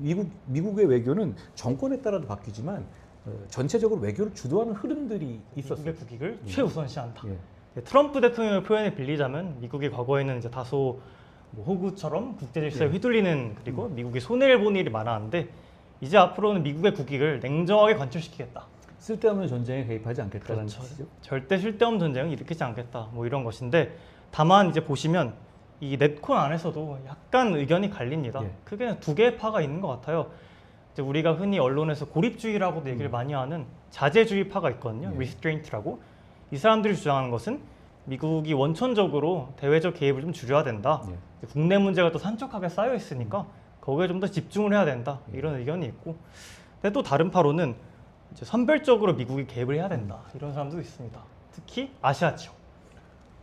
미국 미국의 외교는 정권에 따라도 바뀌지만 어, 전체적으로 외교를 주도하는 흐름들이 있었어요. 미국의 국익을 예. 최우선시한다. 예. 네, 트럼프 대통령의 표현을 빌리자면 미국이 과거에는 이제 다소 뭐 호구처럼 국제 질서에 예. 휘둘리는 그리고 미국이 손해를 보는 일이 많았는데 이제 앞으로는 미국의 국익을 냉정하게 관철시키겠다. 쓸데없는 전쟁에 개입하지 않겠다는 그렇죠. 뜻이죠. 절대 쓸데없는 전쟁은 일으키지 않겠다. 뭐 이런 것인데 다만 이제 보시면 이 넷콘 안에서도 약간 의견이 갈립니다. 예. 크게 두 개의 파가 있는 것 같아요. 이제 우리가 흔히 언론에서 고립주의라고도 얘기를 많이 하는 자제주의 파가 있거든요. 음. 예. restraint라고. 이 사람들이 주장하는 것은 미국이 원천적으로 대외적 개입을 좀 줄여야 된다. 예. 국내 문제가 또 산적하게 쌓여 있으니까 거기에 좀 더 집중을 해야 된다. 예. 이런 의견이 있고. 근데 또 다른 파로는 선별적으로 미국이 개입을 해야 된다. 이런 사람도 있습니다. 특히 아시아 지역.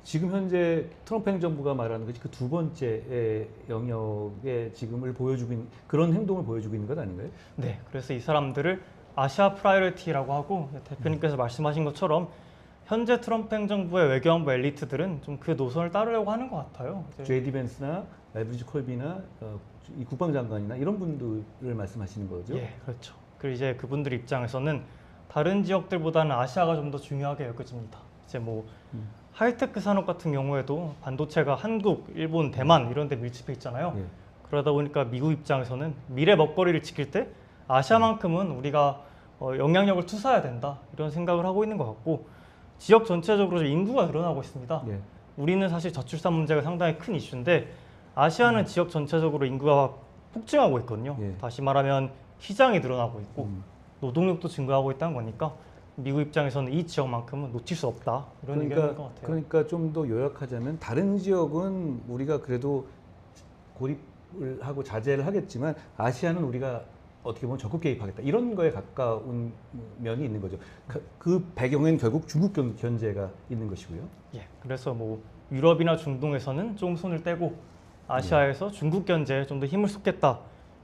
지금 현재 트럼프 행정부가 말하는 것이 그 두 번째 영역에 지금을 보여주고 있는 그런 행동을 보여주고 있는 것 아닌가요? 네, 그래서 이 사람들을 아시아 프라이어리티라고 하고 대표님께서 말씀하신 것처럼 현재 트럼프 행정부의 외교안보 엘리트들은 좀 그 노선을 따르려고 하는 것 같아요. 제이디 벤스나 엘브리지 콜비나 어, 이 국방장관이나 이런 분들을 말씀하시는 거죠. 예, 그렇죠. 그리고 이제 그분들 입장에서는 다른 지역들보다는 아시아가 좀 더 중요하게 여겨집니다. 이제 뭐 음. 하이테크 산업 같은 경우에도 반도체가 한국, 일본, 대만 이런 데 밀집해 있잖아요. 예. 그러다 보니까 미국 입장에서는 미래 먹거리를 지킬 때 아시아만큼은 우리가 어, 영향력을 투사해야 된다 이런 생각을 하고 있는 것 같고 지역 전체적으로 좀 인구가 늘어나고 있습니다. 예. 우리는 사실 저출산 문제가 상당히 큰 이슈인데 아시아는 음. 지역 전체적으로 인구가 폭증하고 있거든요. 예. 다시 말하면 시장이 늘어나고 있고 음. 노동력도 증가하고 있다는 거니까 미국 입장에서는 이 지역만큼은 놓칠 수 없다 이런 의견인 것 그러니까 같아요. 그러니까 좀 더 요약하자면 다른 지역은 우리가 그래도 고립을 하고 자제를 하겠지만 아시아는 우리가 어떻게 보면 적극 개입하겠다 이런 거에 가까운 면이 있는 거죠. 그, 그 배경엔 결국 중국 견- 견제가 있는 것이고요. 예, 그래서 뭐 유럽이나 중동에서는 좀 손을 떼고 아시아에서 중국 견제에 좀 더 힘을 쏟겠다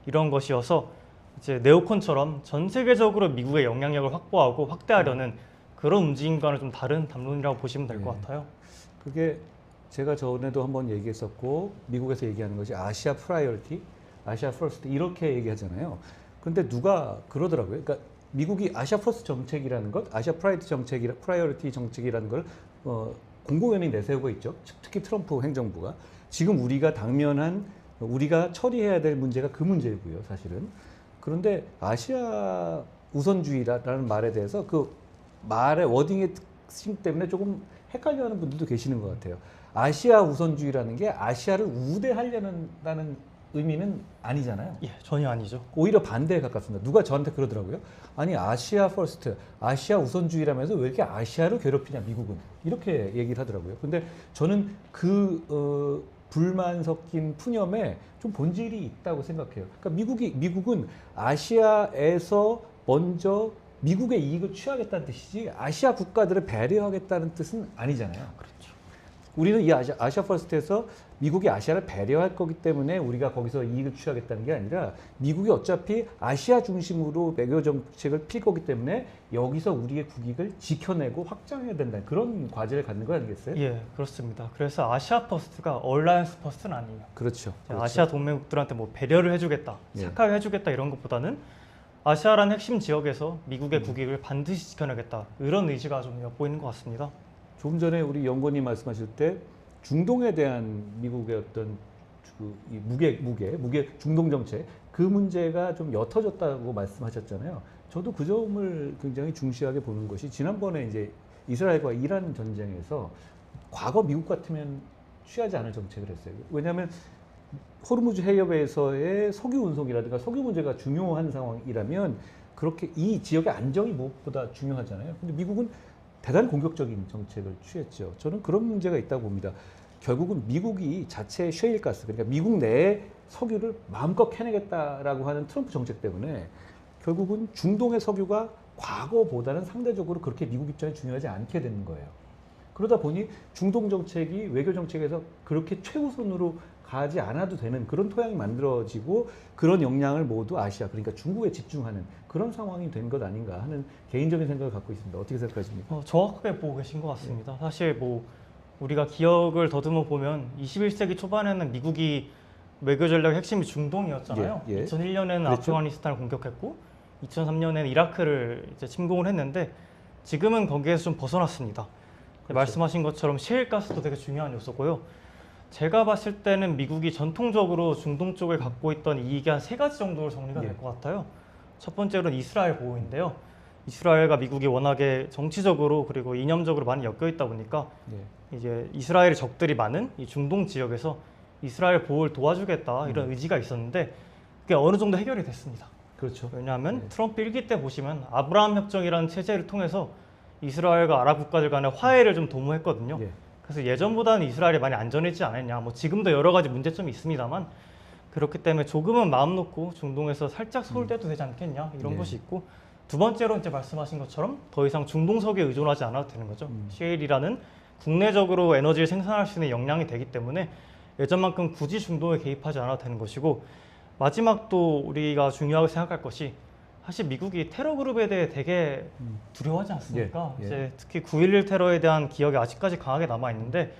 이런 것이어서 이제 네오콘처럼 전 세계적으로 미국의 영향력을 확보하고 확대하려는 그런 움직임과는 좀 다른 담론이라고 보시면 될것 예. 같아요. 그게 제가 전에도 한번 얘기했었고 미국에서 얘기하는 것이 아시아 프라이어리티, 아시아 퍼스트 이렇게 얘기하잖아요. 근데 누가 그러더라고요. 그러니까 미국이 아시아 퍼스트 정책이라는 것, 아시아 프라이어티 정책이 프라이어리티 정책이라는 걸 어, 공공연히 내세우고 있죠. 특히 트럼프 행정부가 지금 우리가 당면한 우리가 처리해야 될 문제가 그 문제고요, 사실은. 그런데 아시아 우선주의라는 말에 대해서 그 말의 워딩의 특징 때문에 조금 헷갈려하는 분들도 계시는 것 같아요. 아시아 우선주의라는 게 아시아를 우대하려는 다는 의미는 아니잖아요. 예, 전혀 아니죠. 오히려 반대에 가깝습니다. 누가 저한테 그러더라고요. 아니 아시아 퍼스트, 아시아 우선주의라면서 왜 이렇게 아시아를 괴롭히냐 미국은 이렇게 얘기를 하더라고요. 근데 저는 그 어, 불만 섞인 푸념에 좀 본질이 있다고 생각해요. 그러니까 미국이 미국은 아시아에서 먼저 미국의 이익을 취하겠다는 뜻이지 아시아 국가들을 배려하겠다는 뜻은 아니잖아요. 그렇죠. 우리는 이 아시아, 아시아 퍼스트에서 미국이 아시아를 배려할 거기 때문에 우리가 거기서 이익을 취하겠다는 게 아니라 미국이 어차피 아시아 중심으로 외교 정책을 필 거기 때문에 여기서 우리의 국익을 지켜내고 확장해야 된다 그런 과제를 갖는 거 아니겠어요? 예, 그렇습니다. 그래서 아시아 퍼스트가 얼라이언스 퍼스트는 아니에요. 그렇죠. 그렇죠. 아시아 동맹국들한테 뭐 배려를 해주겠다, 예. 착하게 해주겠다 이런 것보다는 아시아라는 핵심 지역에서 미국의 음. 국익을 반드시 지켜내겠다 이런 의지가 좀 엿보이는 것 같습니다. 조금 전에 우리 연구원님 말씀하실 때 중동에 대한 미국의 어떤 그이 무게 무게 무게 중동 정책 그 문제가 좀 옅어졌다고 말씀하셨잖아요. 저도 그 점을 굉장히 중시하게 보는 것이 지난번에 이제 이스라엘과 이란 전쟁에서 과거 미국 같으면 취하지 않을 정책을 했어요. 왜냐하면 호르무즈 해협에서의 석유 운송이라든가 석유 문제가 중요한 상황이라면 그렇게 이 지역의 안정이 무엇보다 중요하잖아요. 근데 미국은 대단히 공격적인 정책을 취했죠. 저는 그런 문제가 있다고 봅니다. 결국은 미국이 자체 셰일 가스 그러니까 미국 내에 석유를 마음껏 캐내겠다라고 하는 트럼프 정책 때문에 결국은 중동의 석유가 과거보다는 상대적으로 그렇게 미국 입장에 중요하지 않게 되는 거예요. 그러다 보니 중동 정책이 외교 정책에서 그렇게 최우선으로 가지 않아도 되는 그런 토양이 만들어지고 그런 역량을 모두 아시아 그러니까 중국에 집중하는 그런 상황이 된 것 아닌가 하는 개인적인 생각을 갖고 있습니다. 어떻게 생각하십니까? 어, 정확하게 보고 계신 것 같습니다. 사실 뭐 우리가 기억을 더듬어 보면 21세기 초반에는 미국이 외교 전략의 핵심이 중동이었잖아요. 예, 예. 2001년에는 그랬죠. 아프가니스탄을 공격했고 2003년에는 이라크를 이제 침공을 했는데 지금은 거기에서 좀 벗어났습니다. 그렇죠. 말씀하신 것처럼 셰일가스도 되게 중요한 요소고요. 제가 봤을 때는 미국이 전통적으로 중동 쪽을 갖고 있던 이익이 한 세 가지 정도로 정리가 예. 될것 같아요. 첫 번째로는 이스라엘 보호인데요. 이스라엘과 미국이 워낙에 정치적으로 그리고 이념적으로 많이 엮여 있다 보니까 예. 이제 이스라엘의 적들이 많은 이 중동 지역에서 이스라엘 보호를 도와주겠다 이런 의지가 있었는데 그게 어느 정도 해결이 됐습니다. 그렇죠. 왜냐하면 네. 트럼프 일기 때 보시면 아브라함 협정이라는 체제를 통해서 이스라엘과 아랍 국가들 간의 화해를 좀 도모했거든요. 예. 그래서 예전보다는 이스라엘이 많이 안전해지지 않았냐. 뭐 지금도 여러 가지 문제점이 있습니다만 그렇기 때문에 조금은 마음 놓고 중동에서 살짝 소홀돼도 되지 않겠냐 이런 네. 것이 있고 두 번째로 이제 말씀하신 것처럼 더 이상 중동석에 의존하지 않아도 되는 거죠. 음. 셰일이라는 국내적으로 에너지를 생산할 수 있는 역량이 되기 때문에 예전만큼 굳이 중동에 개입하지 않아도 되는 것이고 마지막 또 우리가 중요하게 생각할 것이 사실 미국이 테러 그룹에 대해 되게 음. 두려워하지 않습니까? 예, 예. 이제 특히 9.11 테러에 대한 기억이 아직까지 강하게 남아 있는데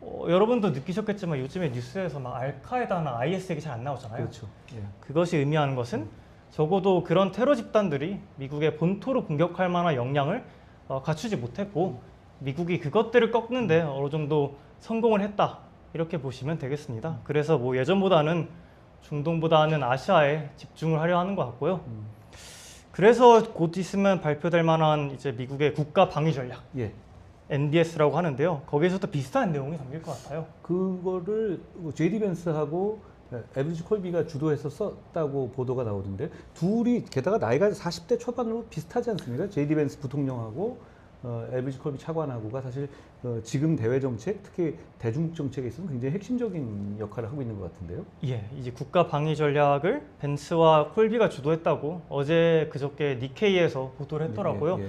어, 여러분도 느끼셨겠지만 요즘에 뉴스에서 막 알카에다나 IS 얘기 잘 안 나오잖아요. 그렇죠. 예. 그것이 의미하는 것은 적어도 그런 테러 집단들이 미국의 본토로 공격할 만한 역량을 어, 갖추지 못했고 미국이 그것들을 꺾는데 어느 정도 성공을 했다 이렇게 보시면 되겠습니다. 그래서 뭐 예전보다는 중동보다는 아시아에 집중을 하려 하는 것 같고요. 음. 그래서 곧 있으면 발표될 만한 이제 미국의 국가 방위 전략 예. NDS라고 하는데요. 거기에서도 비슷한 내용이 담길 것 같아요. 그거를 제디 벤스하고 에브리지 콜비가 주도해서 썼다고 보도가 나오던데 둘이 게다가 나이가 40대 초반으로 비슷하지 않습니까? 제디 벤스 부통령하고 어, 에브리지 콜비 차관하고가 사실 어, 지금 대외 정책, 특히 대중국 정책에 있어서 굉장히 핵심적인 역할을 하고 있는 것 같은데요. 예, 이제 국가 방위 전략을 벤스와 콜비가 주도했다고 어제 그저께 니케이에서 보도를 했더라고요. 예, 예.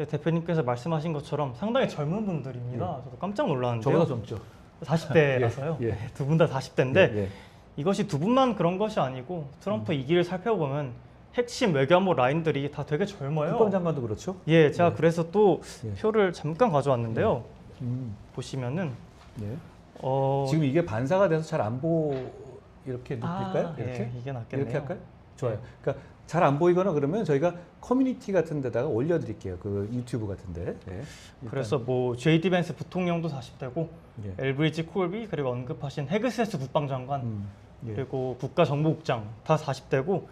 예, 대표님께서 말씀하신 것처럼 상당히 젊은 분들입니다. 저도 깜짝 놀랐는데요. 저보다 젊죠. 40대라서요. 예, 예. 두분 다 40대인데 예, 예. 이것이 두 분만 그런 것이 아니고 트럼프 음. 이 길을 살펴보면 핵심 외교안보 라인들이 다 되게 젊어요. 국방장관도 그렇죠. 예, 제가 예. 그래서 또 예. 표를 잠깐 가져왔는데요. 음, 보시면은 예. 어 지금 이게 반사가 돼서 잘 안 보 이렇게 느낄까요? 아, 이렇게 예, 이게 낫겠네요. 이렇게 할까요? 좋아요. 그러니까 잘 안 보이거나 그러면 저희가 커뮤니티 같은 데다가 올려드릴게요. 그 유튜브 같은데. 예. 그래서 뭐 제이디 벤스 부통령도 40대고 예. 엘브리지 콜비 그리고 언급하신 헤그세스 국방장관 음, 예. 그리고 국가정보국장 다 40대고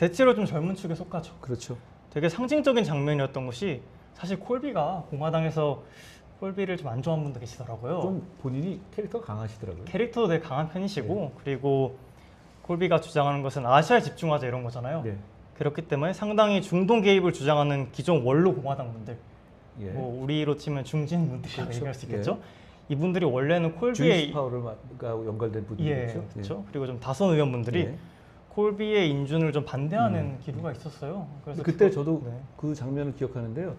대체로 좀 젊은 축에 속하죠. 그렇죠. 되게 상징적인 장면이었던 것이 사실 콜비가 공화당에서 콜비를 좀 안 좋아하는 분도 계시더라고요. 좀 본인이 캐릭터가 강하시더라고요. 캐릭터도 되게 강한 편이시고 네. 그리고 콜비가 주장하는 것은 아시아에 집중하자 이런 거잖아요. 예. 그렇기 때문에 상당히 중동 개입을 주장하는 기존 원로 공화당 분들, 예. 뭐 우리로 치면 중진 분들이라고 그렇죠. 얘기할 수 있겠죠. 이분들이 원래는 콜비의 주이스 파워를가 연결된 예, 분들이죠. 그렇죠. 그리고 좀 다선 의원분들이 예. 콜비의 인준을 좀 반대하는 음. 기류가 있었어요. 그래서 그때 그거- 저도 네. 그 장면을 기억하는데요.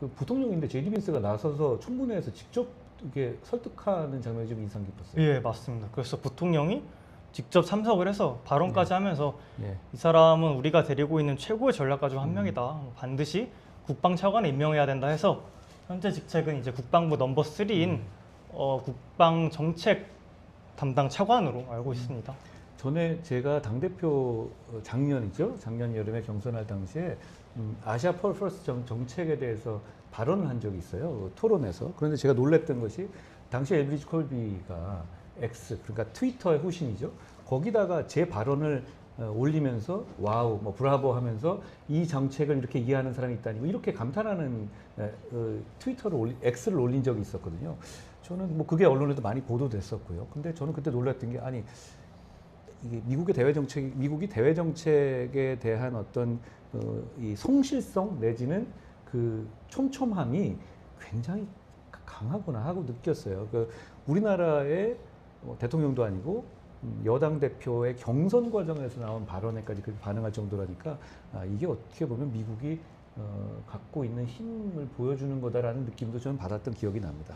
그 부통령인데 제디 빈스가 나서서 청문회에서 직접 이게 설득하는 장면이 좀 인상 깊었어요. 예, 맞습니다. 그래서 부통령이 직접 참석을 해서 발언까지 네. 하면서 예. 이 사람은 우리가 데리고 있는 최고의 전략가 중한 음. 명이다. 반드시 국방 차관에 임명해야 된다 해서 현재 직책은 이제 국방부 넘버 3인 음. 어, 국방 정책 담당 차관으로 알고 음. 있습니다. 전에 제가 당 대표 작년이죠. 작년 여름에 경선할 당시에 음, 아시아 정, 정책에 대해서 발언을 한 적이 있어요. 그 토론에서. 그런데 제가 놀랬던 것이 당시 엘브리지 콜비가 X 그러니까 트위터의 후신이죠. 거기다가 제 발언을 어, 올리면서 와우 뭐 브라보 하면서 이 정책을 이렇게 이해하는 사람이 있다니 뭐 이렇게 감탄하는 에, 어, 트위터를 올리, X를 올린 적이 있었거든요. 저는 뭐 그게 언론에도 많이 보도됐었고요. 근데 저는 그때 놀랐던 게 아니 이게 미국의 대외 정책, 미국이 대외 정책에 대한 어떤 어, 이 성실성 내지는 그 촘촘함이 굉장히 강하구나 하고 느꼈어요. 그 우리나라의 뭐 대통령도 아니고 음, 여당 대표의 경선 과정에서 나온 발언에까지 그렇게 반응할 정도라니까 아, 이게 어떻게 보면 미국이 어, 갖고 있는 힘을 보여주는 거다라는 느낌도 저는 받았던 기억이 납니다.